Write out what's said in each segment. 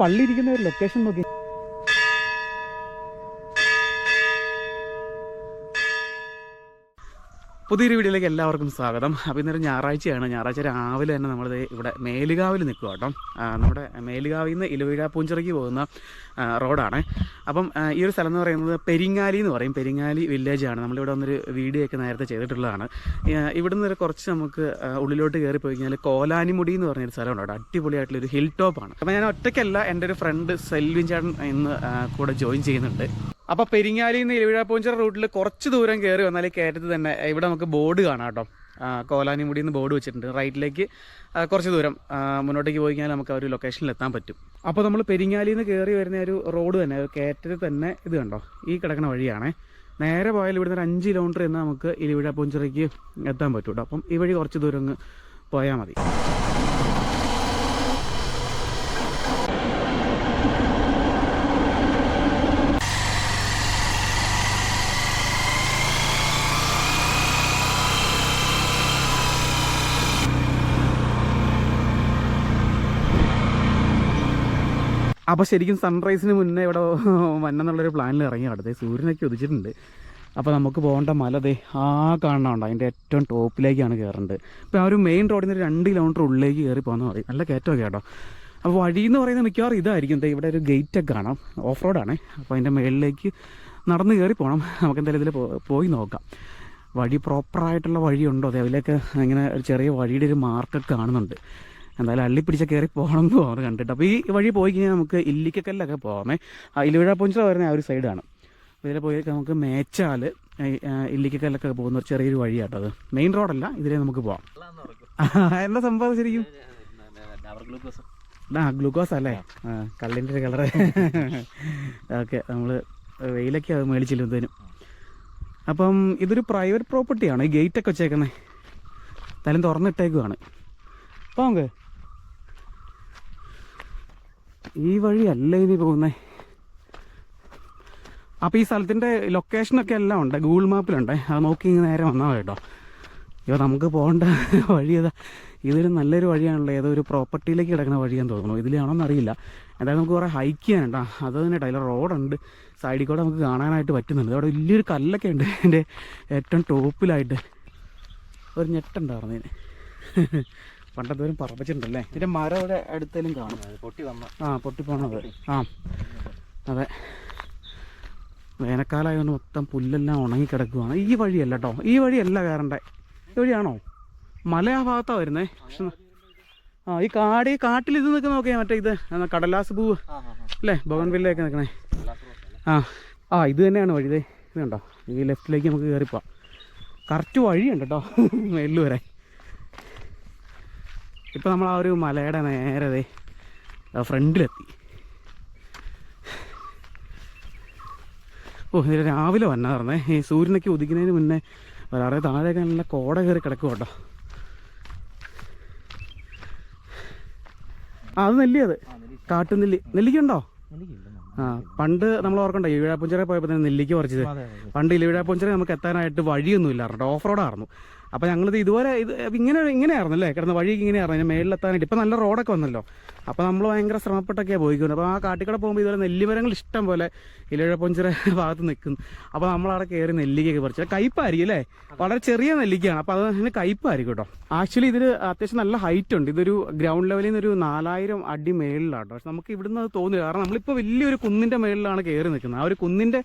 പള്ളി ഇരിക്കുന്ന ഒരു ലൊക്കേഷൻ നോക്കി. പുതിയൊരു വീഡിയോയിലേക്ക് എല്ലാവർക്കും സ്വാഗതം. അപ്പോൾ ഇന്നൊരു ഞായറാഴ്ചയാണ്. ഞായറാഴ്ച രാവിലെ തന്നെ നമ്മൾ ഇവിടെ മേലുകാവിൽ നിൽക്കുക കേട്ടോ. നമ്മുടെ മേലുകാവിൽ നിന്ന് ഇലവിഴ പൂഞ്ചിറയ്ക്ക് പോകുന്ന റോഡാണ്. അപ്പം ഈ ഒരു സ്ഥലം എന്ന് പറയുന്നത് പെരിങ്ങാലി എന്ന് പറയും. പെരിങ്ങാലി വില്ലേജാണ് നമ്മളിവിടെ വന്നൊരു വീഡിയോ ഒക്കെ നേരത്തെ ചെയ്തിട്ടുള്ളതാണ്. ഇവിടെ ഒരു കുറച്ച് നമുക്ക് ഉള്ളിലോട്ട് കയറി പോയി കഴിഞ്ഞാൽ കോലാനിമുടി എന്ന് പറഞ്ഞൊരു സ്ഥലമുണ്ട് അവിടെ അടിപൊളിയായിട്ടുള്ളൊരു ഹിൽ ടോപ്പാണ്. അപ്പോൾ ഞാൻ ഒറ്റയ്ക്കല്ല എന്റെ ഒരു ഫ്രണ്ട് സെൽവിൻ ചേട്ടൻ ഇന്ന് കൂടെ ജോയിൻ ചെയ്യുന്നുണ്ട്. അപ്പോൾ പെരിങ്ങാലിയിൽ നിന്ന് ഇലവിഴ റൂട്ടിൽ കുറച്ച് ദൂരം കയറി വന്നാൽ കയറ്റത്ത് തന്നെ ഇവിടെ നമുക്ക് ബോർഡ് കാണാം കേട്ടോ. കോലാനിമുടി എന്ന് ബോർഡ് വെച്ചിട്ടുണ്ട്. റൈറ്റിലേക്ക് കുറച്ച് ദൂരം മുന്നോട്ടേക്ക് പോയി കഴിഞ്ഞാൽ നമുക്ക് ആ ഒരു ലൊക്കേഷനിൽ എത്താൻ പറ്റും. അപ്പോൾ നമ്മൾ പെരിങ്ങാലിയിൽ നിന്ന് കയറി വരുന്ന ഒരു റോഡ് തന്നെ ഒരു കയറ്റത്തിൽ തന്നെ ഇത് കണ്ടോ? ഈ കിടക്കുന്ന വഴിയാണേ. നേരെ പോയാൽ ഇവിടുന്ന് ഒരു അഞ്ച് കിലോമീറ്റർ എന്നാൽ നമുക്ക് ഇലിവിഴ എത്താൻ പറ്റും കേട്ടോ. അപ്പം ഈ വഴി കുറച്ച് ദൂരം അങ്ങ് പോയാൽ മതി. അപ്പോൾ ശരിക്കും സൺറൈസിന് മുന്നേ ഇവിടെ വന്നെന്നുള്ളൊരു പ്ലാനിൽ ഇറങ്ങി അടുത്തേ സൂര്യനൊക്കെ ഉദിച്ചിട്ടുണ്ട്. അപ്പോൾ നമുക്ക് പോകേണ്ട മല ദേ ആ കാണണമുണ്ട് അതിന്റെ ഏറ്റവും ടോപ്പിലേക്കാണ് കയറേണ്ടത് ഇപ്പോൾ ആ ഒരു മെയിൻ റോഡിൽ നിന്ന് രണ്ട് കിലോമീറ്റർ ഉള്ളിലേക്ക് കയറി പോകുന്ന പറയും നല്ല കയറ്റമൊക്കെ കേട്ടോ. അപ്പോൾ വഴി എന്ന് പറയുന്നത് മിക്കവാറും ഇതായിരിക്കും. ഇവിടെ ഒരു ഗേറ്റൊക്കെ കാണാം. ഓഫ് റോഡാണ് അപ്പോൾ അതിന്റെ മുകളിലേക്ക് നടന്ന് കയറി പോകണം നമുക്ക് എന്തായാലും ഇതിൽ പോയി നോക്കാം. വഴി പ്രോപ്പറായിട്ടുള്ള വഴിയുണ്ടോ? അതെ അതിലേക്ക് ഇങ്ങനെ ചെറിയ വഴിയുടെ ഒരു മാർക്കൊക്കെ കാണുന്നുണ്ട്. എന്തായാലും അള്ളി പിടിച്ച കയറി പോകണം എന്ന് തോന്നുന്നു കണ്ടിട്ട്. അപ്പോൾ ഈ വഴി പോയി കഴിഞ്ഞാൽ നമുക്ക് ഇല്ലിക്കക്കല്ലൊക്കെ പോകാമേ ഇലുവിഴ പൊഞ്ചിറ വരുന്ന ആ ഒരു സൈഡാണ് അപ്പോൾ പോയി നമുക്ക് മേച്ചാൽ ഇല്ലിക്കക്കല്ലൊക്കെ പോകുന്ന ഒരു ചെറിയൊരു വഴിയാട്ടോ അത്. മെയിൻ റോഡല്ല ഇതിലേ നമുക്ക് പോവാം. എന്താ സംഭവം ശരിക്കും? ആ ഗ്ലൂക്കോസ് അല്ലേ? ആ കള്ളിന്റെ ഒരു കളറ് ഓക്കെ നമ്മൾ വെയിലൊക്കെ അത് മേടിച്ചില്ലുന്നതിനും അപ്പം ഇതൊരു പ്രൈവറ്റ് പ്രോപ്പർട്ടിയാണ് ഈ ഗേറ്റൊക്കെ വെച്ചേക്കുന്നത് തലം തുറന്നിട്ടേക്കുവാണ്. അപ്പോൾ ഈ വഴിയല്ല ഇനി പോകുന്നേ. അപ്പോൾ ഈ സ്ഥലത്തിന്റെ ലൊക്കേഷനൊക്കെ എല്ലാം ഉണ്ട്. ഗൂഗിൾ മാപ്പിലുണ്ടേ അത് നോക്കി നേരെ വന്നാൽ കേട്ടോ. ഇപ്പോൾ നമുക്ക് പോകേണ്ട വഴി ഏതാ? ഇതൊരു നല്ലൊരു വഴിയാണല്ലോ. ഏതോ ഒരു പ്രോപ്പർട്ടിയിലേക്ക് കിടക്കുന്ന വഴിയാന്ന് തോന്നുന്നു. ഇതിലാണോന്ന് അറിയില്ല. എന്തായാലും നമുക്ക് കുറേ ഹൈക്ക് ചെയ്യാനുണ്ട്. അത് തന്നെ അതിൽ റോഡുണ്ട് സൈഡിൽ കൂടെ നമുക്ക് കാണാനായിട്ട് പറ്റുന്നുണ്ട്. അവിടെ വലിയൊരു കല്ലൊക്കെ ഉണ്ട്. എന്റെ ഏറ്റവും ടോപ്പിലായിട്ട് ഒരു ഞെട്ടുണ്ടായിരുന്നു പണ്ടത്തെ ഒരു പറപ്പിച്ചിട്ടുണ്ടല്ലേ ഇതിന്റെ മരം ഇവിടെ അടുത്തേലും കാണും. പൊട്ടി വന്ന. ആ പൊട്ടിപ്പോണത് ആ. അതെ. വേനൽക്കാലമായതുകൊണ്ട് മൊത്തം പുല്ലെല്ലാം ഉണങ്ങിക്കിടക്കുവാണ്. ഈ വഴിയല്ല കേട്ടോ ഈ വഴിയല്ല കയറണ്ടേ. ഈ വഴിയാണോ? മല ആ ഭാഗത്താണ് വരുന്നേ. പക്ഷെ ആ ഈ കാട് ഈ കാട്ടിൽ ഇത് നിൽക്കുന്ന നോക്കിയാൽ മറ്റേ ഇത്. എന്നാ കടലാസ് പൂവ്. അല്ലേ? ബോഗൻവില്ലയൊക്കെ നിൽക്കണേ. ആ. ആ ഇത് തന്നെയാണ് വഴി. ദേ ഇത് കണ്ടോ ഈ ലെഫ്റ്റിലേക്ക് നമുക്ക് കയറിപ്പോവാം. കറക്റ്റ് വഴിയുണ്ട് കേട്ടോ മേളിൽ വരെ. ഇപ്പം നമ്മൾ ആ ഒരു മലയുടെ നേരെ ഫ്രണ്ടിലെത്തി. ഓ ഇതിൽ രാവിലെ വന്നായിരുന്നേ ഈ സൂര്യനൊക്കെ ഉദിക്കുന്നതിന് മുന്നേ വേറെ താഴെയൊക്കെ നല്ല കോട കയറി കിടക്കും കേട്ടോ ആ അത് നെല്ലി അത്. കാട്ടുനെല്ലി നെല്ലിക്കുണ്ടോ? ആ പണ്ട് നമ്മൾ ഓർക്കണ്ടോ ഇലവിഴാപ്പുഞ്ചിറ പോയപ്പോൾ തന്നെ നെല്ലിക്ക് പറിച്ചത്. പണ്ട് ഇലവിഴാപ്പുഞ്ചിറ നമുക്ക് എത്താനായിട്ട് വഴിയൊന്നും ഇല്ലായിരുന്നു ഓഫ് റോഡായിരുന്നു. അപ്പോൾ ഞങ്ങളിത് ഇതുപോലെ ഇത് ഇങ്ങനെ ഇങ്ങനെയായിരുന്നു അല്ലേ? കിടന്ന വഴിയൊക്കെ ഇങ്ങനെയായിരുന്നു. ഞാൻ മേളിലെത്താനായിട്ട്. ഇപ്പൊ നല്ല റോഡൊക്കെ വന്നല്ലോ. അപ്പോൾ നമ്മൾ ഭയങ്കര ശ്രമപ്പെട്ടൊക്കെയാണ് പോയിക്കുന്നത് അപ്പോൾ ആ കാട്ടിക്കട പോകുമ്പോൾ ഇതുപോലെ നെല്ലിമരങ്ങൾ ഇഷ്ടം പോലെ ഇലഴപ്പൊഞ്ചിറ ഭാഗത്ത് നിൽക്കുന്നു അപ്പോൾ നമ്മളവിടെ കയറി നെല്ലിക്കൊക്കെ പറിച്ചു. കയ്പ്പായിരിക്കും അല്ലേ? വളരെ ചെറിയ നെല്ലിക്കയാണ്. അപ്പോൾ അത് തന്നെ കയ്പായിരിക്കും കേട്ടോ. ആക്ച്വലി ഇതിന് അത്യാവശ്യം നല്ല ഹൈറ്റ് ഉണ്ട്. ഇതൊരു ഗ്രൗണ്ട് ലെവലിൽ നിന്ന് ഒരു നാലായിരം അടി മേളിലാണ്. കേട്ടോ പക്ഷെ നമുക്ക് ഇവിടുന്ന് അത് തോന്നില്ല. കാരണം നമ്മളിപ്പോൾ വലിയൊരു കുന്നിന്റെ മേളിലാണ് കയറി നിൽക്കുന്നത്. ആ ഒരു കുന്നിന്റെ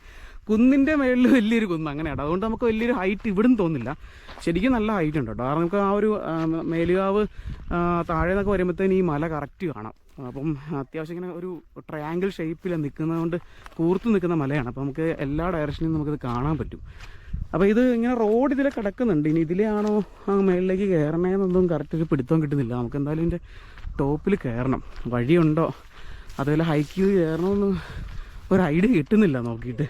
കുന്നിന്റെ മേളിൽ വലിയൊരു കുന്ന് അങ്ങനെയാണ് അതുകൊണ്ട് നമുക്ക് വലിയൊരു ഹൈറ്റ് ഇവിടുന്ന് തോന്നില്ല. ശരിക്കും നല്ല ഹൈറ്റ് ഉണ്ട് കേട്ടോ. കാരണം നമുക്ക് ആ ഒരു മേലുകാവ് താഴെ നിന്നൊക്കെ വരുമ്പോഴത്തേന് ഈ മല കറക്റ്റ് കാണാം. അപ്പം അത്യാവശ്യം ഇങ്ങനെ ഒരു ട്രയാങ്കിൾ ഷേപ്പിൽ നിൽക്കുന്നതുകൊണ്ട് കൂർത്ത് നിൽക്കുന്ന മലയാണ്. അപ്പോൾ നമുക്ക് എല്ലാ ഡയറക്ഷനിലും നമുക്കിത് കാണാൻ പറ്റും. അപ്പോൾ ഇത് ഇങ്ങനെ റോഡ് ഇതിലെ കിടക്കുന്നുണ്ട്. ഇനി ഇതിലെയാണോ ആ മേളിലേക്ക് കയറണേന്നൊന്നും കറക്റ്റ് ഒരു പിടുത്തം കിട്ടുന്നില്ല. നമുക്ക് എന്തായാലും ഇതിന്റെ ടോപ്പിൽ കയറണം. വഴിയുണ്ടോ? അതുപോലെ ഹൈക്ക് കയറണമെന്ന് ഒരു ഐഡിയ കിട്ടുന്നില്ല നോക്കിയിട്ട്.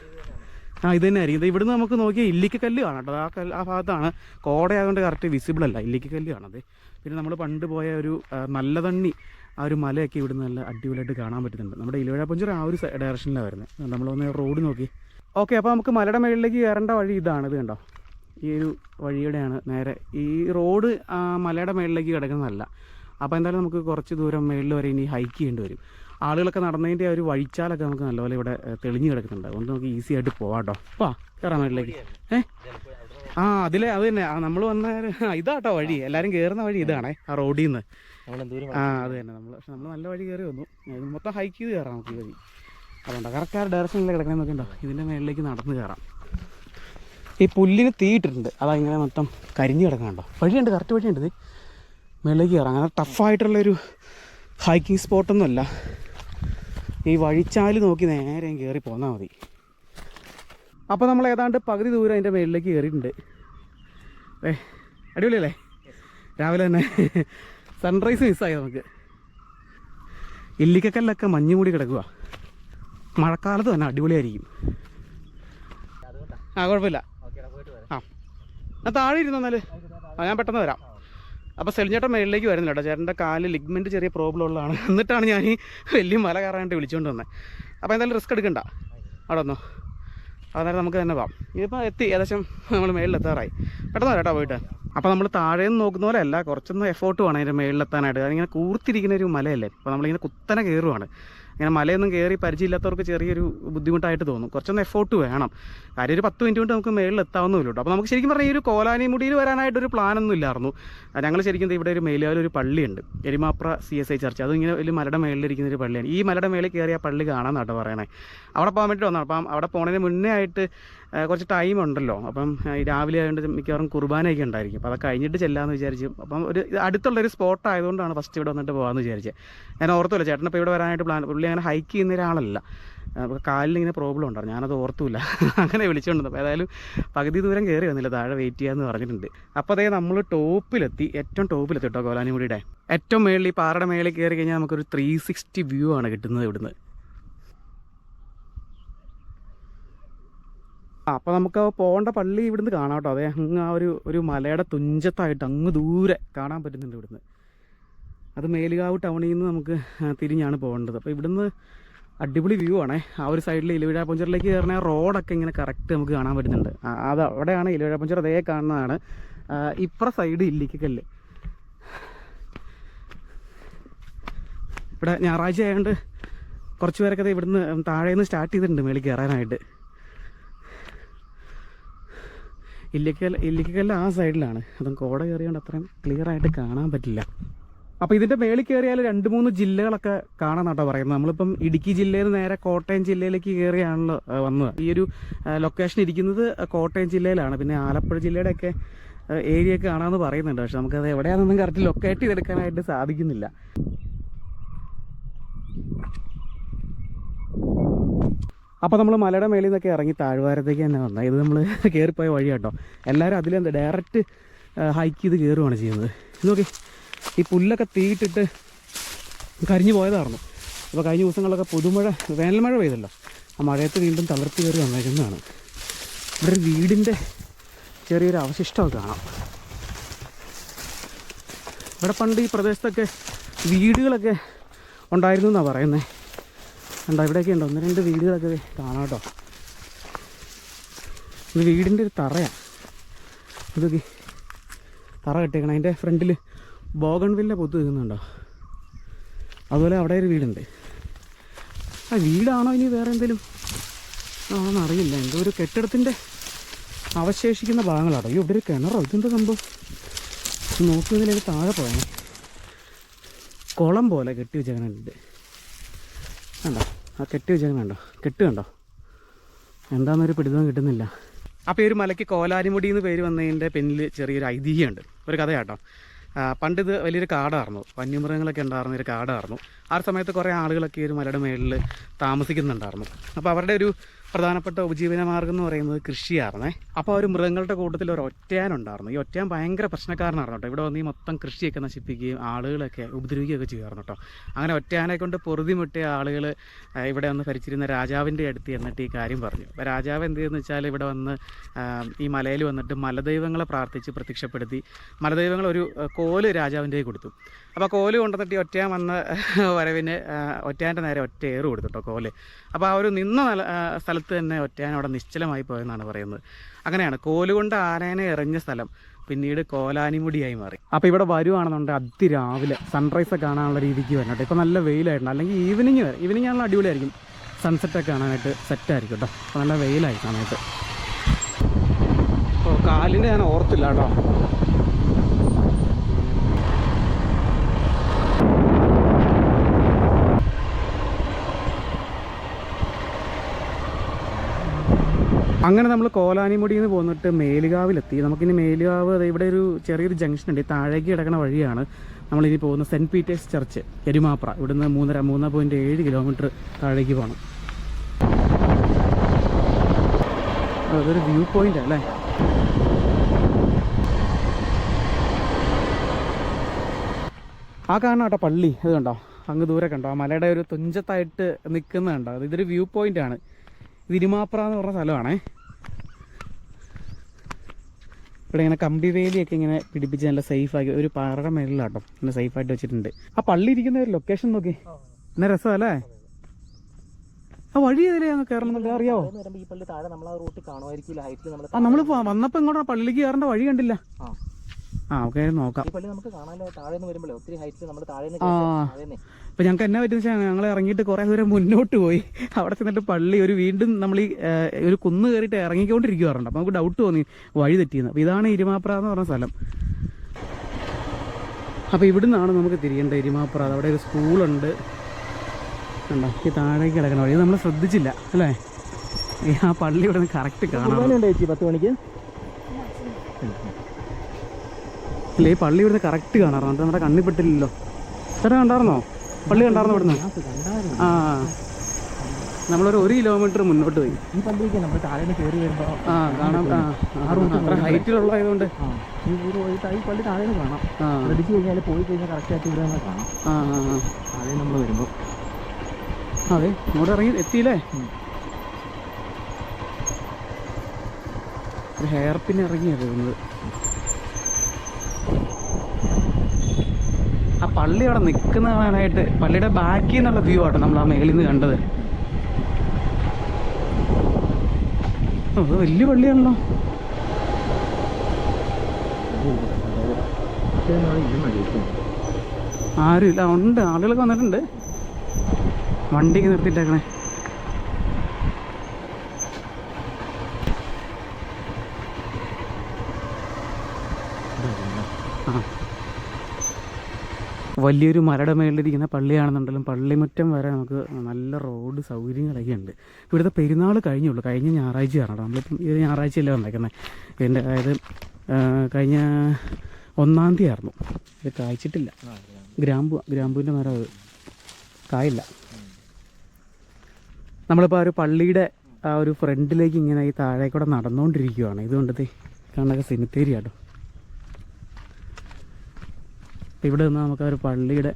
ആ ഇത് തന്നെ ആയിരിക്കും. ഇവിടുന്ന് നമുക്ക് നോക്കിയാൽ ഇല്ലിക്കക്കല്ല് കാണാം കേട്ടോ. ആ കല്ല് ആ ഭാഗത്താണ്. കോടയായതുകൊണ്ട് കറക്റ്റ് വിസിബിൾ അല്ല. ഇല്ലിക്കക്കല്ല് കാണാതെ. പിന്നെ നമ്മൾ പണ്ട് പോയ ഒരു നല്ല തണ്ണി ആ ഒരു മലയൊക്കെ ഇവിടുന്ന് നല്ല അടിപൊളിയായിട്ട് കാണാൻ പറ്റുന്നുണ്ട്. നമ്മുടെ ഇലവഴപ്പഞ്ചിറ ആ ഒരു ഡയറക്ഷനിലാണ് വരുന്നത് നമ്മളൊന്ന് റോഡ് നോക്കി. ഓക്കെ അപ്പോൾ നമുക്ക് മലയുടെ മുകളിലേക്ക് കയറേണ്ട വഴി ഇതാണ്. ഇത് കണ്ടോ? ഈ ഒരു വഴിയുടെയാണ് നേരെ. ഈ റോഡ് മലയുടെ മുകളിലേക്ക് കിടക്കുന്നതല്ല. അപ്പോൾ എന്തായാലും നമുക്ക് കുറച്ച് ദൂരം മുകളിൽ വരെ ഇനി ഹൈക്ക് ചെയ്യേണ്ടി വരും. ആളുകളൊക്കെ നടന്നതിന്റെ ഒരു വഴിച്ചാലൊക്കെ നമുക്ക് നല്ലപോലെ ഇവിടെ തെളിഞ്ഞു കിടക്കുന്നുണ്ട്. അതുകൊണ്ട് നമുക്ക് ഈസി ആയിട്ട് പോവാം കേട്ടോ. കയറാൻ വേണ്ടിയിലേക്ക് ഏ? ആ അതിലെ അത് തന്നെ. ആ നമ്മൾ വന്ന ഇതാട്ടോ വഴി. എല്ലാവരും കയറുന്ന വഴി ഇതാണേ ആ റോഡിൽ നിന്ന് ആ അത് തന്നെ. നമ്മൾ പക്ഷെ നമ്മൾ നല്ല വഴി കയറി വന്നു. ഇത് മൊത്തം ഹൈക്ക് ചെയ്ത് കയറാം നമുക്ക് ഈ വഴി. അതുകൊണ്ട് കറക്റ്റ് ആ ഡയറക്ഷനിൽ കിടക്കണമെന്നൊക്കെ ഉണ്ടോ? ഇതിന്റെ മേളിലേക്ക് നടന്ന് കയറാം ഈ പുല്ലിന് തീയിട്ടിട്ടുണ്ട് അതാ ഇങ്ങനെ മൊത്തം കരിഞ്ഞു കിടക്കണുണ്ടോ വഴിയുണ്ട് കറക്റ്റ് വഴിയുണ്ട് ഇത്. മേളിലേക്ക് കയറാം അങ്ങനെ ടഫായിട്ടുള്ളൊരു ഹൈക്കിംഗ് സ്പോട്ടൊന്നുമല്ല ഈ വഴിച്ചാൽ നോക്കി നേരെ കയറി പോന്നാൽ മതി. അപ്പോൾ നമ്മൾ ഏതാണ്ട് പകുതി ദൂരം അതിന്റെ മേളിലേക്ക് കയറിയിട്ടുണ്ട് ഏ അടിപൊളിയല്ലേ? രാവിലെ തന്നെ സൺറൈസ് മിസ്സായി നമുക്ക്. ഇല്ലിക്കക്കല്ലൊക്കെ മഞ്ഞ് മൂടി കിടക്കുക മഴക്കാലത്ത് തന്നെ അടിപൊളിയായിരിക്കും. ആ കുഴപ്പമില്ല. ആ ഞാൻ താഴെ ഇരുന്നു എന്നാൽ ആ ഞാൻ പെട്ടെന്ന് വരാം. അപ്പോൾ സെലിഞ്ഞേട്ടൻ മേളിലേക്ക് വരുന്നില്ല കേട്ടോ. ചേട്ടന്റെ കാൽ ലിഗ്മെന്റ് ചെറിയ പ്രോബ്ലം ഉള്ളതാണ്. എന്നിട്ടാണ് ഞാൻ ഈ വലിയ മല കയറാനായിട്ട് വിളിച്ചുകൊണ്ട് വന്നത് അപ്പോൾ എന്തായാലും റിസ്ക് എടുക്കണ്ട. അവിടെ വന്നോ. അന്നേരം നമുക്ക് തന്നെ പോവാം. ഇതിപ്പോൾ എത്തി. ഏകദേശം നമ്മൾ മേളിലെത്താറായി. പെട്ടെന്ന് കേട്ടോ പോയിട്ട്. അപ്പോൾ നമ്മൾ താഴെ നിന്ന് നോക്കുന്ന പോലെ അല്ല കുറച്ചൊന്ന് എഫേർട്ട് വേണം അതിന്റെ മേളിലെത്താനായിട്ട്. അതിങ്ങനെ കൂർത്തിരിക്കുന്ന ഒരു മലയല്ലേ? അപ്പോൾ നമ്മളിങ്ങനെ കുത്തനെ കയറുവാണ്. ഇങ്ങനെ മലയൊന്നും കയറി പരിചയമില്ലാത്തവർക്ക് ചെറിയൊരു ബുദ്ധിമുട്ടായിട്ട് തോന്നും. കുറച്ചൊന്ന് എഫോർട്ട് വേണം. കാര്യം ഒരു പത്ത് മിനിറ്റ് കൊണ്ട് നമുക്ക് മേളിൽ എത്താവുന്നേ ഉള്ളൂ. അപ്പോൾ നമുക്ക് ശരിക്കും പറഞ്ഞാൽ ഈ ഒരു കോലാനിമുടിയിൽ വരാനായിട്ടൊരു പ്ലാനൊന്നും ഇല്ലായിരുന്നു. ഞങ്ങൾ ശരിക്കും ഇവിടെ ഒരു മേലുകാവിൽ ഒരു പള്ളിയുണ്ട്. Erimapra C S I church അതിങ്ങനെ വലിയ മലയുടെ മേളിലിരിക്കുന്ന ഒരു പള്ളിയാണ്. ഈ മലയുടെ മേളിൽ കയറി ആ പള്ളി കാണാൻ നട്ടോ പറയണേ. അവിടെ പോകാൻ വേണ്ടി വന്നതാണ്. അപ്പം അവിടെ പോണതിന് മുന്നേ ആയിട്ട് കുറച്ച് ടൈം ഉണ്ടല്ലോ. അപ്പം രാവിലെ ആയതുകൊണ്ട് മിക്കവാറും കുർബാനയൊക്കെ ഉണ്ടായിരിക്കും. അപ്പോൾ അത് കഴിഞ്ഞിട്ട് ചെല്ലാമെന്ന് വിചാരിച്ചു അപ്പം ഒരു അടുത്തുള്ളൊരു സ്പോട്ട് ആയതുകൊണ്ടാണ് ഫസ്റ്റ് ഇവിടെ വന്നിട്ട് പോകാമെന്ന് വിചാരിച്ചത് ഞാൻ ഓർത്തുമല്ലോ ചേട്ടൻ ഇപ്പോൾ ഇവിടെ വരാനായിട്ട് പ്ലാൻ പുള്ളി അങ്ങനെ ഹൈക്ക് ചെയ്യുന്ന ഒരാളല്ല. അപ്പോൾ കാലിന് ഇങ്ങനെ പ്രോബ്ലം ഉണ്ടായിരുന്നു. ഞാനത് ഓർത്തുമില്ല അങ്ങനെ വിളിച്ചുകൊണ്ട് അപ്പോൾ ഏതായാലും പകുതി ദൂരം കയറി വന്നില്ല. താഴെ വെയിറ്റ് ചെയ്യാമെന്ന് പറഞ്ഞിട്ടുണ്ട്. അപ്പോൾ അതേ നമ്മൾ ടോപ്പിലെത്തി. ഏറ്റവും ടോപ്പിലെത്തി കേട്ടോ കോലാനിമുടിയുടെ. ഏറ്റവും മേളിൽ ഈ പാറയുടെ മേളിൽ കയറി കഴിഞ്ഞാൽ നമുക്കൊരു ത്രീ സിക്സ്റ്റി വ്യൂ ആണ് കിട്ടുന്നത് ഇവിടുന്ന്. അപ്പോൾ നമുക്ക് പോകേണ്ട പള്ളി ഇവിടുന്ന് കാണാം കേട്ടോ അതെ അങ്ങ് ആ ഒരു ഒരു മലയുടെ തുഞ്ചത്തായിട്ട് അങ്ങ് ദൂരെ കാണാൻ പറ്റുന്നുണ്ട് ഇവിടുന്ന്. അത് മേലുകാവ് ടൗണിൽ നിന്ന് നമുക്ക് തിരിഞ്ഞാണ് പോകേണ്ടത്. അപ്പോൾ ഇവിടുന്ന് അടിപൊളി വ്യൂ ആണേ. ആ ഒരു സൈഡിൽ ഇലവിഴ പഞ്ചറിലേക്ക് കയറുന്ന റോഡൊക്കെ ഇങ്ങനെ കറക്റ്റ് നമുക്ക് കാണാൻ പറ്റുന്നുണ്ട്. അത് അവിടെയാണ് ഇലവിഴ പഞ്ചർ അതേ കാണുന്നതാണ്. ഇപ്പുറ സൈഡ് ഇല്ലിക്കല്ല് ഇവിടെ ഞായറാഴ്ച ആയതുകൊണ്ട് കുറച്ച് പേരൊക്കെ ഇവിടുന്ന് താഴെ നിന്ന് സ്റ്റാർട്ട് ചെയ്തിട്ടുണ്ട് മേളിൽ കയറാനായിട്ട്. ഇല്ലിക്കൽ ഇല്ലിക്കല്ല് ആ സൈഡിലാണ് അതും കോട കയറിയോണ്ട് അത്രയും ക്ലിയർ ആയിട്ട് കാണാൻ പറ്റില്ല. അപ്പോൾ ഇതിന്റെ മേളിൽ കയറിയാൽ രണ്ട് മൂന്ന് ജില്ലകളൊക്കെ കാണാൻ കേട്ടോ പറയുന്നത്. നമ്മളിപ്പം ഇടുക്കി ജില്ലയിൽ നിന്ന് നേരെ കോട്ടയം ജില്ലയിലേക്ക് കയറിയാണല്ലോ വന്നത്. ഈ ഒരു ലൊക്കേഷൻ ഇരിക്കുന്നത് കോട്ടയം ജില്ലയിലാണ്. പിന്നെ ആലപ്പുഴ ജില്ലയുടെയൊക്കെ ഏരിയ ഒക്കെ കാണാമെന്ന് പറയുന്നുണ്ട്. പക്ഷെ നമുക്കത് എവിടെയാണെന്നും കറക്റ്റ് ലൊക്കേറ്റ് ചെയ്തെടുക്കാനായിട്ട് സാധിക്കുന്നില്ല. അപ്പോൾ നമ്മൾ മലയുടെ മേളിൽ നിന്നൊക്കെ ഇറങ്ങി താഴ്വാരത്തേക്ക് തന്നെ വന്നത്. ഇത് നമ്മൾ കയറിപ്പോയ വഴി കേട്ടോ എല്ലാവരും അതിലെന്താ ഡയറക്റ്റ് ഹൈക്ക് ചെയ്ത് കയറുകയാണ് ചെയ്യുന്നത്. നോക്കി. ഈ പുല്ലൊക്കെ തീയിട്ടിട്ട് കരിഞ്ഞു പോയതായിരുന്നു. അപ്പോൾ കഴിഞ്ഞ ദിവസങ്ങളിലൊക്കെ പുതുമഴ വേനൽമഴ പെയ്തല്ലോ. ആ മഴയത്ത് വീണ്ടും തളർത്തി കയറി വന്നേക്കുന്നതാണ്. ഇവിടെ വീടിന്റെ ചെറിയൊരു അവശിഷ്ടം കാണാം. ഇവിടെ പണ്ട് ഈ പ്രദേശത്തൊക്കെ വീടുകളൊക്കെ ഉണ്ടായിരുന്നു എന്നാണ് പറയുന്നത് ഉണ്ടോ ഇവിടെയൊക്കെ ഉണ്ട്. ഒന്ന് രണ്ട് വീടുകളൊക്കെ കാണാം കേട്ടോ. ഇത് വീടിന്റെ ഒരു തറയാണ് ഇതൊക്കെ തറ കെട്ടിയേക്കണം. അതിന്റെ ഫ്രണ്ടിൽ ബോഗൺവില്ല പൊത്ത് നിൽക്കുന്നുണ്ടോ? അതുപോലെ അവിടെ ഒരു വീടുണ്ട്. ആ വീടാണോ ഇനി വേറെ എന്തെങ്കിലും? ആണെന്ന് അറിയില്ല. എന്തോ ഒരു കെട്ടിടത്തിന്റെ അവശേഷിക്കുന്ന ഭാഗങ്ങളാട്ടോ അയ്യോ ഇവിടെ ഒരു കിണറോ? ഇതെന്താ സംഭവം? നോക്കുന്നതിലേക്ക് താഴെ പോയാൽ കുളം പോലെ കെട്ടി വെച്ചേക്കണുണ്ട്. കണ്ടോ? ആ കെട്ടി വെച്ചേക്കണ കണ്ടോ കെട്ട് കണ്ടോ? എന്താണെന്നൊരു പിടിതം കിട്ടുന്നില്ല. അപ്പോൾ ഈ ഒരു മലയ്ക്ക് കോലാരിമുടി എന്ന് പേര് വന്നതിന്റെ പിന്നിൽ ചെറിയൊരു ഐതിഹ്യമുണ്ട്. ഒരു കഥയാട്ടോ. പണ്ട് ഇത് വലിയൊരു കാടായിരുന്നു വന്യമൃഗങ്ങളൊക്കെ ഉണ്ടായിരുന്ന ഒരു കാടായിരുന്നു ആ സമയത്ത് കുറേ ആളുകളൊക്കെ ഈ ഒരു മലയുടെ മേളിൽ താമസിക്കുന്നുണ്ടായിരുന്നു അപ്പോൾ അവരുടെ ഒരു പ്രധാനപ്പെട്ട ഉപജീവന മാർഗം എന്ന് പറയുന്നത് കൃഷിയായിരുന്നേ അപ്പോൾ ഒരു മൃഗങ്ങളുടെ കൂട്ടത്തിൽ ഒരു ഒറ്റയാൻ ഉണ്ടായിരുന്നു ഈ ഒറ്റയാൻ ഭയങ്കര പ്രശ്നക്കാരനായിരുന്നു കേട്ടോ. ഇവിടെ വന്ന് ഈ മൊത്തം കൃഷിയൊക്കെ നശിപ്പിക്കുകയും ആളുകളൊക്കെ ഉപദ്രവിക്കുകയൊക്കെ ചെയ്യുമായിരുന്നു കേട്ടോ. അങ്ങനെ ഒറ്റയാനെ കൊണ്ട് പൊറുതിമുട്ടിയ ആളുകൾ ഇവിടെ വന്ന് ഭരിച്ചിരുന്ന രാജാവിന്റെ അടുത്ത് എന്നിട്ട് ഈ കാര്യം പറഞ്ഞു. അപ്പോൾ രാജാവ് എന്ത് ചെയ്യുന്നു വെച്ചാൽ ഇവിടെ വന്ന് ഈ മലയിൽ വന്നിട്ട് മലദൈവങ്ങളെ പ്രാർത്ഥിച്ച് പ്രത്യക്ഷപ്പെടുത്തി. മലദൈവങ്ങൾ ഒരു കോൽ രാജാവിന്റെ കൊടുത്തു. അപ്പോൾ കോൽ കൊണ്ടുവന്നിട്ട് ഈ ഒറ്റയാൻ വന്ന വരവിന് ഒറ്റയാന്റെ നേരെ ഒറ്റ ഏറ് കൊടുത്തിട്ടോ കോൽ. അപ്പോൾ ആ ഒരു നിന്ന സ്ഥലത്ത് തന്നെ ഒറ്റയാൻ അവിടെ നിശ്ചലമായി പോയെന്നാണ് പറയുന്നത്. അങ്ങനെയാണ് കോൽ കൊണ്ട് ആനേനെ എറിഞ്ഞ സ്ഥലം പിന്നീട് കോലാനിമുടിയായി മാറി. അപ്പോൾ ഇവിടെ വരുവാണെന്നുണ്ടെങ്കിൽ അതിരാവിലെ സൺറൈസ് കാണാനുള്ള രീതിക്ക് വരണം കേട്ടോ ഇപ്പോൾ നല്ല വെയിലായിട്ടുണ്ട് അല്ലെങ്കിൽ ഈവനിങ് വരെ ഈവനിങ് ആണല്ലോ അടിപൊളിയായിരിക്കും. സൺസെറ്റൊക്കെ കാണാനായിട്ട് സെറ്റായിരിക്കും കേട്ടോ. അപ്പോൾ നല്ല വെയിലായി കാണാനായിട്ട് ഓ കാലിന്റെ ഞാൻ ഓർത്തില്ല കേട്ടോ. അങ്ങനെ നമ്മൾ കോലാനിമുടിയിൽ നിന്ന് പോന്നിട്ട് മേലുകാവിലെത്തി. നമുക്കിനി മേലുകാവ് അത് ഇവിടെ ഒരു ചെറിയൊരു ജംഗ്ഷൻ ഉണ്ട് താഴേക്ക് കിടക്കുന്ന വഴിയാണ് നമ്മളിനി പോകുന്ന സെന്റ് പീറ്റേഴ്സ് ചർച്ച് എരുമാപ്ര. ഇവിടുന്ന് മൂന്നര മൂന്ന് പോയിന്റ് ഏഴ് കിലോമീറ്റർ താഴേക്ക് പോകണം അതൊരു വ്യൂ പോയിന്റ് അല്ലേ? ആ കാണാം കേട്ടോ പള്ളി ഇത് കണ്ടോ? അങ്ങ് ദൂരെ കണ്ടോ? ആ മലയുടെ ഒരു തുഞ്ചത്തായിട്ട് നിൽക്കുന്നത് കണ്ടോ? ഇതൊരു വ്യൂ പോയിന്റ് ആണ്. വിരുമാപ്ര എന്ന് പറഞ്ഞ സ്ഥലമാണേ. ഇവിടെ ഇങ്ങനെ കമ്പി വേലിയൊക്കെ ഇങ്ങനെ പിടിപ്പിച്ച് നല്ല സേഫാക്കി ഒരു പാറയുടെ മേളിലാട്ടോ ഇങ്ങനെ സേഫായിട്ട് വെച്ചിട്ടുണ്ട്. ആ പള്ളി ഇരിക്കുന്ന ഒരു ലൊക്കേഷൻ നോക്കി. എന്നാ രസമല്ലേ? ആ വഴി ഏതിലെയാണ് കയറണം അറിയാവോ? നമ്മൾ ആ നമ്മൾ വന്നപ്പോ ഇങ്ങോട്ട് പള്ളിക്ക് കയറേണ്ട വഴി കണ്ടില്ല. ആ. ഓക്കെ നോക്കാം. ആ. ഇപ്പം ഞങ്ങൾക്ക് എന്നാ പറ്റുന്ന വെച്ചാൽ ഞങ്ങൾ ഇറങ്ങിയിട്ട് കുറേ ദൂരം മുന്നോട്ട് പോയി. അവിടെ ചെന്നിട്ട് പള്ളി ഒരു വീണ്ടും നമ്മൾ ഈ ഒരു കുന്ന് കയറിയിട്ട് ഇറങ്ങിക്കൊണ്ടിരിക്കുവാറുണ്ട്. അപ്പോൾ നമുക്ക് ഡൗട്ട് തോന്നി വഴി തെറ്റിയെന്ന്. അപ്പോൾ ഇതാണ് ഇരുമാപ്ര എന്ന് പറഞ്ഞ സ്ഥലം. അപ്പോൾ ഇവിടുന്നാണ് നമുക്ക് തിരിയേണ്ടത് ഇരുമാപ്ര അവിടെ ഒരു സ്കൂളുണ്ട്. കണ്ടോ? ഈ താഴേക്ക് കിടക്കണ വഴി. നമ്മൾ ശ്രദ്ധിച്ചില്ല അല്ലേ? ഈ ആ പള്ളി ഇവിടെ നിന്ന് കറക്റ്റ് കാണാം പത്ത് മണിക്ക്? അല്ല ഈ പള്ളി ഇവിടുന്ന് കറക്റ്റ് കാണാറുണ്ട്. നമ്മുടെ കണ്ണിപ്പെട്ടില്ലല്ലോ. ചേട്ടാ കണ്ടായിരുന്നോ? പള്ളി കണ്ടായിരുന്നു ഇവിടുന്ന്? ആ. നമ്മളൊരു ഒരു കിലോമീറ്റർ മുന്നോട്ട് പോയി. ഈ പള്ളിക്ക് നമ്മൾ താഴെ കയറി വരുമ്പോൾ ആ കാണാം. അത്ര ഹൈറ്റിലുള്ളതായതുകൊണ്ട്. ഈ ഊര് പോയിട്ട് ഈ പള്ളി താഴെ കാണാം. ശ്രദ്ധിച്ചു കഴിഞ്ഞാൽ പോയി കഴിഞ്ഞാൽ കറക്റ്റ് ആയിട്ട് ഇവിടെ കാണാം. ആ ആ. നമ്മൾ വരുമ്പോൾ അതെ ഇവിടെ ഇറങ്ങി എത്തിയില്ലേ. ഒരു ഹെയർ പിന്നെ ഇറങ്ങിയത് തോന്നുന്നത് പള്ളി അവിടെ നിൽക്കുന്ന കാണാനായിട്ട് പള്ളിയുടെ ബാക്കിൽ നിന്നുള്ള വ്യൂ ആട്ടോ നമ്മൾ ആ മേളിൽ നിന്ന് കണ്ടത്. വലിയ പള്ളിയാണല്ലോ. ആരും ഇല്ല ഉണ്ട്. ആളുകളൊക്കെ വന്നിട്ടുണ്ട്. വണ്ടിക്ക് നിർത്തിയിട്ടേക്കണേ. ആ. വലിയൊരു മലയുടെ മേളിലിരിക്കുന്ന പള്ളിയാണെന്നുണ്ടെങ്കിലും പള്ളിമുറ്റം വരെ നമുക്ക് നല്ല റോഡ് സൗകര്യങ്ങളൊക്കെ ഉണ്ട് ഇവിടുത്തെ പെരുന്നാൾ കഴിഞ്ഞുള്ളൂ. കഴിഞ്ഞ ഞായറാഴ്ചയാണ് നമ്മളിപ്പം ഇത് ഞായറാഴ്ചയല്ലേ വന്നേക്കുന്നത് ഇതിന്റെ അതായത് കഴിഞ്ഞ ഒന്നാം തീയതി ആയിരുന്നു. ഇത് കായ്ച്ചിട്ടില്ല. ഗ്രാമ്പു ഗ്രാമ്പുവിന്റെ മരം അത് കായില്ല. നമ്മളിപ്പോൾ ആ ഒരു പള്ളിയുടെ ആ ഒരു ഫ്രണ്ടിലേക്ക് ഇങ്ങനെ ഈ താഴേക്കൂടെ നടന്നുകൊണ്ടിരിക്കുവാണ് ഇതുകൊണ്ടത് കാണാനൊക്കെ സെമിത്തേരി ആട്ടോ ഇവിടെ നിന്ന് നമുക്ക് ആ ഒരു പള്ളിയുടെ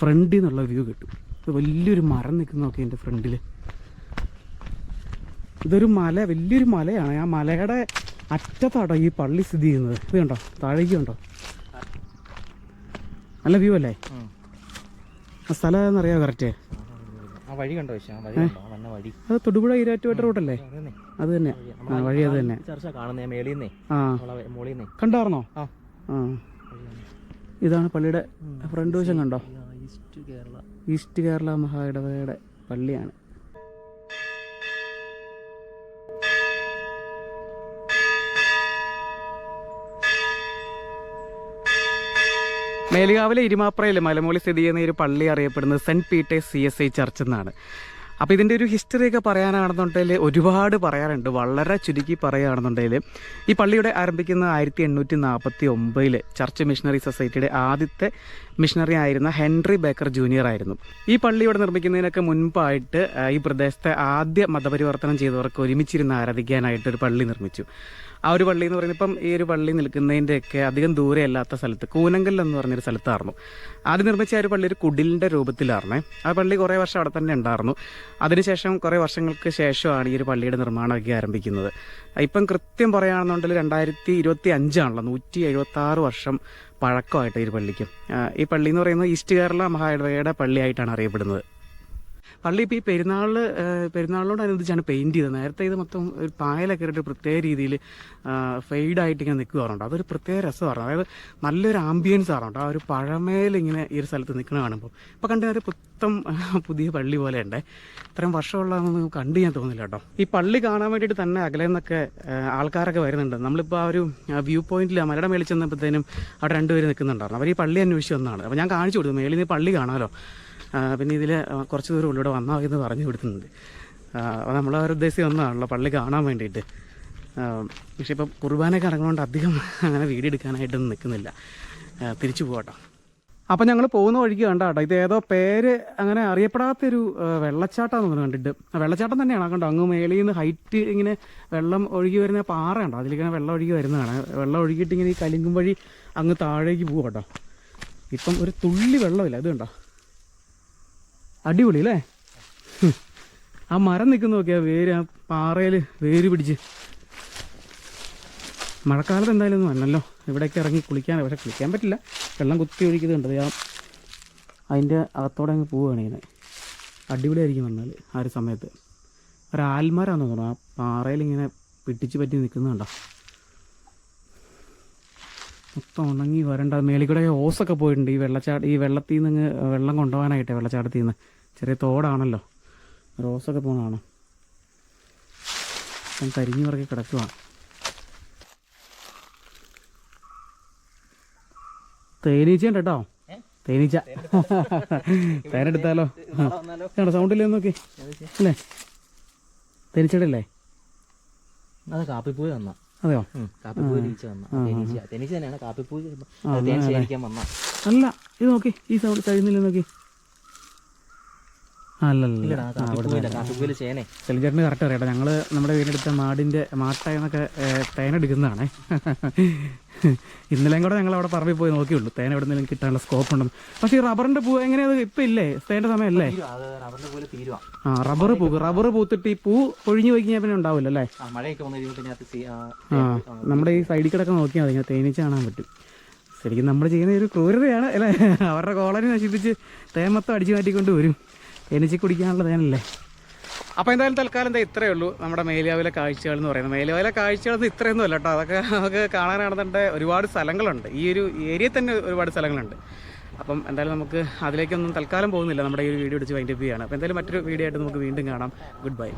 ഫ്രണ്ടിൽ നിന്നുള്ള വ്യൂ കിട്ടും. വലിയൊരു മരം നിൽക്കുന്നതൊക്കെ എന്റെ ഫ്രണ്ടിൽ ഇതൊരു മല വലിയൊരു മലയാണ്. ആ മലയുടെ അറ്റത്താട്ടോ ഈ പള്ളി സ്ഥിതി ചെയ്യുന്നത്. ഇത് കണ്ടോ? താഴേക്ക് കണ്ടോ? നല്ല വ്യൂ അല്ലേ? ആ സ്ഥലം ഏതെന്നറിയാമോ കറക്റ്റ് വഴി കണ്ടോ വഴി അത് തൊടുപുഴ ഈരാറ്റുപേട്ട റോഡല്ലേ അത് തന്നെ. ആ വഴി അത് തന്നെ. നിന്നേ ആ. ഇതാണ് പള്ളിയുടെ ഫ്രണ്ട് വശം കണ്ടോ? ഈസ്റ്റ് കേരള. ഈസ്റ്റ് കേരള പള്ളിയാണ്. മേലുകാവിലെ ഇരുമാപ്രയിൽ മലമൂലി സ്ഥിതി ചെയ്യുന്ന ഒരു പള്ളി അറിയപ്പെടുന്നത് saint Peter's C S I church എന്നാണ്. അപ്പോൾ ഇതിന്റെ ഒരു ഹിസ്റ്ററി ഹിസ്റ്ററിയൊക്കെ പറയാനാണെന്നുണ്ടെങ്കിൽ ഒരുപാട് പറയാറുണ്ട്. വളരെ ചുരുക്കി പറയുകയാണെന്നുണ്ടെങ്കിൽ ഈ പള്ളിയുടെ ആരംഭിക്കുന്ന ആയിരത്തി എണ്ണൂറ്റി നാൽപ്പത്തി ഒമ്പതിൽ ചർച്ച് മിഷണറി സൊസൈറ്റിയുടെ ആദ്യത്തെ മിഷണറി ആയിരുന്ന ഹെൻറി ബേക്കർ ജൂനിയർ ആയിരുന്നു. ഈ പള്ളി ഇവിടെ നിർമ്മിക്കുന്നതിനൊക്കെ മുൻപായിട്ട് ഈ പ്രദേശത്തെ ആദ്യ മതപരിവർത്തനം ചെയ്തവർക്ക് ഒരുമിച്ചിരുന്ന് ആരാധിക്കാനായിട്ട് ഒരു പള്ളി നിർമ്മിച്ചു. ആ ഒരു പള്ളി എന്ന് പറയുന്നത് ഇപ്പം ഈ ഒരു പള്ളി നിൽക്കുന്നതിന്റെയൊക്കെ അധികം ദൂരെ അല്ലാത്ത സ്ഥലത്ത് കൂനങ്കൽ എന്ന് പറഞ്ഞൊരു സ്ഥലത്തായിരുന്നു. ആദ്യം നിർമ്മിച്ച ആ ഒരു പള്ളി ഒരു കുടിലിന്റെ രൂപത്തിലായിരുന്നേ. ആ പള്ളി കുറേ വർഷം അവിടെ തന്നെ ഉണ്ടായിരുന്നു. അതിനുശേഷം കുറേ വർഷങ്ങൾക്ക് ശേഷമാണ് ഈ ഒരു പള്ളിയുടെ നിർമ്മാണമൊക്കെ ആരംഭിക്കുന്നത്. ഇപ്പം കൃത്യം പറയുകയാണെന്നുണ്ടെങ്കിൽ രണ്ടായിരത്തി ഇരുപത്തി അഞ്ചാണല്ലോ നൂറ്റി എഴുപത്തി ആറ് വർഷം പഴക്കമായിട്ട് ഈ പള്ളിക്ക്. ഈ പള്ളി എന്ന് പറയുന്നത് ഈസ്റ്റ് കേരള മഹായിടവയുടെ പള്ളിയായിട്ടാണ് അറിയപ്പെടുന്നത്. പള്ളി ഇപ്പോൾ ഈ പെരുന്നാളിൽ പെരുന്നാളിനോടനുബന്ധിച്ചാണ് പെയിന്റ് ചെയ്തത്. നേരത്തെ ഇത് മൊത്തം ഒരു പായലൊക്കെ ഒരു പ്രത്യേക രീതിയിൽ ഫെയ്ഡായിട്ട് ഇങ്ങനെ നിൽക്കുവാറുണ്ട് അതൊരു പ്രത്യേക രസമാണ്. അതായത് നല്ലൊരു ആംബിയൻസ് ആറുണ്ട് ആ ഒരു പഴമയിൽ ഇങ്ങനെ ഈ ഒരു സ്ഥലത്ത് നിൽക്കുന്ന കാണുമ്പോൾ. ഇപ്പോൾ കണ്ട ഒരു പുത്തം പുതിയ പള്ളി പോലെ ഉണ്ട് ഇത്രയും വർഷമുള്ളതെന്ന് കണ്ടു ഞാൻ തോന്നില്ല കേട്ടോ. ഈ പള്ളി കാണാൻ വേണ്ടിയിട്ട് തന്നെ അകലെ നിന്നൊക്കെ ആൾക്കാരൊക്കെ വരുന്നുണ്ട്. നമ്മളിപ്പോൾ ആ ഒരു വ്യൂ പോയിന്റിൽ മലയുടെ മേളിൽ ചെന്നപ്പോഴത്തേനും അവിടെ രണ്ടുപേര് നിൽക്കുന്നുണ്ടായിരുന്നു അവർ ഈ പള്ളി അന്വേഷിച്ച് വന്നതാണ്. അപ്പോൾ ഞാൻ കാണിച്ചു കൊടുത്തു. മേളിൽ നിന്ന് പള്ളി കാണാമല്ലോ പിന്നെ ഇതിൽ കുറച്ച് ദൂരം ഉള്ളിവിടെ വന്നാൽ എന്ന് പറഞ്ഞു കൊടുക്കുന്നുണ്ട് അപ്പോൾ നമ്മൾ അവർ ഉദ്ദേശിച്ച് ഒന്നാണല്ലോ പള്ളി കാണാൻ വേണ്ടിയിട്ട്. പക്ഷെ ഇപ്പം കുർബാനയൊക്കെ ഇറങ്ങുന്നതുകൊണ്ട് അധികം അങ്ങനെ വീഡിയോ എടുക്കാനായിട്ടൊന്നും നിൽക്കുന്നില്ല തിരിച്ചു പോകട്ടോ. അപ്പം ഞങ്ങൾ പോകുന്ന വഴിക്ക് കണ്ട കേട്ടോ ഇത് ഏതോ പേര് അങ്ങനെ അറിയപ്പെടാത്തൊരു വെള്ളച്ചാട്ടം എന്ന് കണ്ടിട്ട്. വെള്ളച്ചാട്ടം തന്നെയാണ് കണ്ടോ? അങ്ങ് മേളിൽ നിന്ന് ഹൈറ്റ് ഇങ്ങനെ വെള്ളം ഒഴുകി വരുന്ന പാറ കണ്ടോ? അതിലിങ്ങനെ വെള്ളം ഒഴുകി വരുന്നതാണ്. വെള്ളം ഒഴുകിയിട്ട് ഇങ്ങനെ ഈ കലിങ്കും വഴി അങ്ങ് താഴേക്ക് പോകും കേട്ടോ ഇപ്പം ഒരു തുള്ളി വെള്ളമില്ല ഇത് കണ്ടോ? അടിപൊളി അല്ലേ ആ മരം നിൽക്കുന്ന നോക്കിയാ വേര് ആ പാറയിൽ വേര് പിടിച്ച്. മഴക്കാലത്ത് എന്തായാലും ഒന്നും അല്ലല്ലോ. ഇവിടേക്ക് ഇറങ്ങി കുളിക്കാൻ പക്ഷെ കുളിക്കാൻ പറ്റില്ല. വെള്ളം കുത്തി ഒഴിക്കുന്നുണ്ട് ആ അതിന്റെ അകത്തോടെ അങ്ങ് പോവുകയാണ് ഇങ്ങനെ. അടിപൊളിയായിരിക്കും വന്നാൽ ആ ഒരു സമയത്ത്. ഒരു തോന്നുന്നു. ആ പാറയിൽ ഇങ്ങനെ പിടിച്ച് പറ്റി നിൽക്കുന്നുണ്ടോ മൊത്തം ഉണങ്ങി വരണ്ട. മേളിൽ കൂടെ ഓസൊക്കെ പോയിട്ടുണ്ട്. ഈ വെള്ളച്ചാട്ട ഈ വെള്ളത്തിൽ നിന്ന് വെള്ളം കൊണ്ടുപോകാനായിട്ടെ വെള്ളച്ചാട്ടത്തിൽ നിന്ന് ചെറിയ തോടാണല്ലോ. റോസൊക്കെ പോകണതാണ് ഞാൻ കരിഞ്ഞു പറക്കി കിടക്കുവാണ് തേനീച്ച ഉണ്ട് കേട്ടോ തേനീച്ച. തേനെടുത്താലോ? നാളെ സൗണ്ട് കേട്ടോ സൗണ്ടില്ലേ നോക്കി? അല്ലേ തേനീച്ചയുടെ അല്ലേ അത് വന്നാ വന്ന അതെയോ? കാപ്പിപ്പൂ തേനീച്ച വന്ന. തേനീച്ച തേനീച്ച തന്നെയാണ് കാപ്പിപ്പൂ തേൻ ശേഖരിക്കാൻ വന്ന. അല്ല ഇത് നോക്കി ഈ സൗണ്ട് കഴിയുന്നില്ല നോക്കി. സെലിചേട്ടന് കറക്റ്റ് അറിയാം ഞങ്ങൾ നമ്മുടെ വീടിനടുത്ത മാടിന്റെ മാട്ടയെന്നൊക്കെ തേനെടുക്കുന്നതാണ് ഇന്നലെയും കൂടെ ഞങ്ങൾ അവിടെ പറമ്പിൽ പോയി നോക്കിയുള്ളൂ. തേൻ എവിടെ നിന്നെങ്കിലും കിട്ടാനുള്ള സ്കോപ്പ് ഉണ്ടെന്ന്. പക്ഷെ ഈ റബ്ബറിന്റെ പൂ എങ്ങനെയത് ഇപ്പൊ ഇല്ലേ? തേന്റെ സമയമല്ലേ ആ റബ്ബർ പൂ റബ്ബർ പൂത്തിട്ട് ഈ പൂ പൊഴിഞ്ഞു പോയി കഴിഞ്ഞാൽ പിന്നെ ഉണ്ടാവില്ല അല്ലേ? ആ നമ്മുടെ ഈ സൈഡിൽ കിടക്കെ നോക്കിയാൽ മതി ഇങ്ങനെ തേനീച്ച കാണാൻ പറ്റും. ശരിക്കും നമ്മൾ ചെയ്യുന്ന ഒരു ക്രൂരതയാണ് അല്ലേ? അവരുടെ കോളനി നശിപ്പിച്ച് തേമത്തം മൊത്തം അടിച്ചു മാറ്റിക്കൊണ്ട് വരും. തേനീച്ച കുടിക്കാനുള്ള തേനല്ലേ? അപ്പോൾ എന്തായാലും തൽക്കാലം എന്താ ഇത്രയേ ഉള്ളൂ നമ്മുടെ മേലിയാവിലെ കാഴ്ചകൾ എന്ന് പറയുന്നത്. മേലിയാവിലെ കാഴ്ചകൾ ഇത്രയൊന്നും അല്ല കേട്ടോ. അതൊക്കെ നമുക്ക് കാണാനാണെന്നുണ്ട് ഒരുപാട് സ്ഥലങ്ങളുണ്ട്. ഈ ഒരു ഏരിയ തന്നെ ഒരുപാട് സ്ഥലങ്ങളുണ്ട്. അപ്പം എന്തായാലും നമുക്ക് അതിലേക്കൊന്നും തൽക്കാലം പോകുന്നില്ല. നമ്മുടെ ഈ ഒരു വീഡിയോ അടിച്ച് വൈൻഡപ്പ് ചെയ്യുകയാണ്. അപ്പോൾ എന്തായാലും മറ്റൊരു വീഡിയോ ആയിട്ട് നമുക്ക് വീണ്ടും കാണാം. Good bye